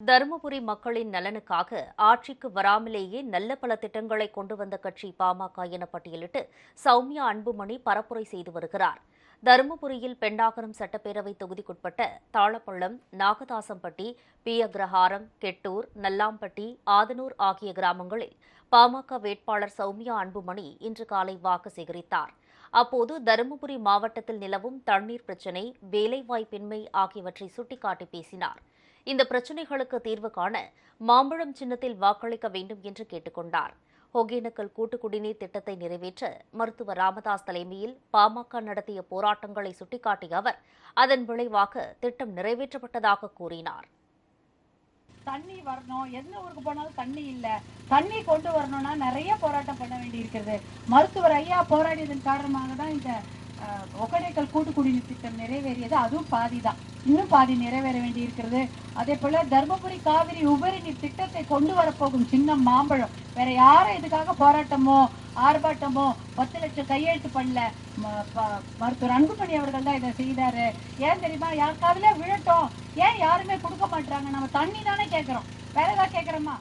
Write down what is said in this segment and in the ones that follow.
தருமபுரி மக்களின் நலனுக்காக ஆட்சிக்கு வராமலேயே நல்ல பல திட்டங்களை கொண்டு வந்த கட்சி பாமக என பட்டியலிட்டு சௌமியா அன்புமணி பரப்புரை செய்து வருகிறார். தருமபுரியில் பெண்டாகரம் சட்டப்பேரவை தொகுதிக்குட்பட்ட தாளப்பள்ளம் நாகதாசம்பட்டி பி அக்ரஹாரம் கெட்டூர் நல்லாம்பட்டி ஆதனூர் ஆகிய கிராமங்களில் பாமக வேட்பாளர் சௌமியா அன்புமணி இன்று காலை வாக்கு சேகரித்தார். அப்போது தருமபுரி மாவட்டத்தில் நிலவும் தண்ணீர் பிரச்சினை வேலைவாய்ப்பின்மை ஆகியவற்றை சுட்டிக்காட்டி பேசினார். இந்த பிரச்சினைகளுக்கு தீர்வு காண மாம்பழம் சின்னத்தில் வாக்களிக்க வேண்டும் என்று கேட்டுக்கொண்டார். ஒகேனக்கல் கூட்டு குடிநீர் திட்டத்தை நிறைவேற்ற மருத்துவர் ராமதாஸ் தலைமையில் பாமக நடத்திய போராட்டங்களை சுட்டிக்காட்டிய அவர் அதன் விளைவாக திட்டம் நிறைவேற்றப்பட்டதாக கூறினார். தண்ணி வரணும். எந்த ஊருக்கு போனாலும் தண்ணி இல்ல. தண்ணி கொண்டு வரணும்னா நிறைய போராட்டம் பண்ண வேண்டி இருக்கிறது மருத்துவர் ஐயா போராடியதன் காரணமாக தான் இந்த அஹ், கூட்டு குடிநீர் திட்டம் நிறைவேறியது அதுவும் பாதி தான் இன்னும் பாதி நிறைவேற வேண்டி இருக்கிறது அதே போல தர்மபுரி காவிரி உபரி நீர் திட்டத்தை கொண்டு வரப்போகும் சின்ன மாம்பழம் வேற யாரும் இதுக்காக போராட்டமோ ஆர்ப்பாட்டமோ பத்து லட்சம் கையெழுத்து பண்ணல ம- மருத்துவர் அன்புமணி அவர்கள் தான் இதை செய்தாரு. ஏன் தெரியுமா? யாருக்காவதுல விழட்டும். ஏன் யாருமே கொடுக்க மாட்டாங்க நம்ம தண்ணி தானே கேட்கறோம். வேற ஏதாவது கேக்குறோமா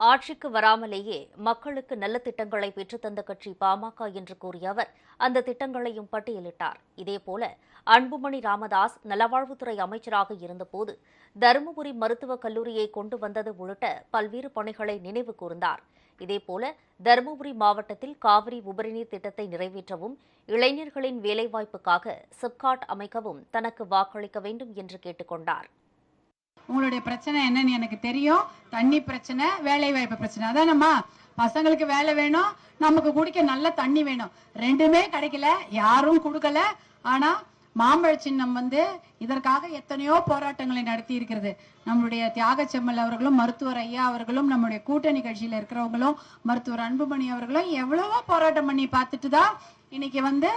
ஆட்சிக்கு வராமலேயே மக்களுக்கு நல்ல திட்டங்களை பெற்றுத்தந்த கட்சி பாமக என்று கூறிய அவர் அந்த திட்டங்களையும் பட்டியலிட்டார். இதேபோல அன்புமணி ராமதாஸ் நலவாழ்வுத்துறை அமைச்சராக இருந்தபோது தருமபுரி மருத்துவக் கல்லூரியை கொண்டு வந்தது உள்ளிட்ட பல்வேறு பணிகளை நினைவு கூர்ந்தார். இதேபோல தருமபுரி மாவட்டத்தில் காவிரி உபரிநீர் திட்டத்தை நிறைவேற்றவும் இளைஞர்களின் வேலைவாய்ப்புக்காக சிப்காட் அமைக்கவும் தனக்கு வாக்களிக்க வேண்டும் என்று கேட்டுக்கொண்டார் உங்களுடைய பிரச்சனை என்னன்னு எனக்கு தெரியும். தண்ணி பிரச்சனை வேலை வாய்ப்பு பிரச்சனை அதானம்மா பசங்களுக்கு வேலை வேணும் நமக்கு குடிக்க நல்ல தண்ணி வேணும். ரெண்டுமே கிடைக்கல யாரும் கொடுக்கல. ஆனா மாம்பழ சின்னம் வந்து இதற்காக எத்தனையோ போராட்டங்களை நடத்தி இருக்கிறது நம்முடைய தியாக செம்மல் அவர்களும் மருத்துவர் ஐயா அவர்களும் நம்முடைய கூட்டணி கட்சியில இருக்கிறவங்களும் மருத்துவர் அன்புமணி அவர்களும் எவ்வளவோ போராட்டம் பண்ணி பார்த்துட்டு தான் இன்னைக்கு வந்து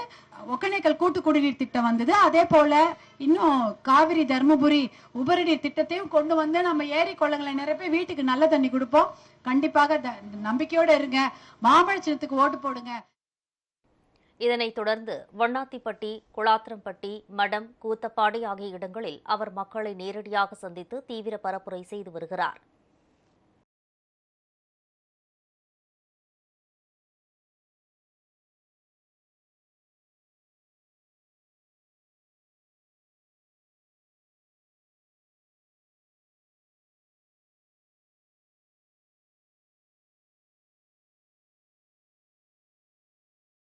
ஒகேனக்கல் கூட்டு குடிநீர் திட்டம் வந்தது. அதே போல இன்னும் காவிரி தர்மபுரி உபரி நீர் திட்டத்தையும் கொண்டு வந்து நம்ம ஏரி குளங்களை நிரப்பி வீட்டுக்கு நல்ல தண்ணி கொடுப்போம். கண்டிப்பாக த- நம்பிக்கையோட இருங்க. மாம்பழ சின்னத்துக்கு ஓட்டு போடுங்க. இதனைத் தொடர்ந்து வண்ணாத்திப்பட்டி குளாத்திரம்பட்டி மடம் கூத்தப்பாடி ஆகிய இடங்களில் அவர் மக்களை நேரடியாக சந்தித்து தீவிர பரப்புரை செய்து வருகிறார்.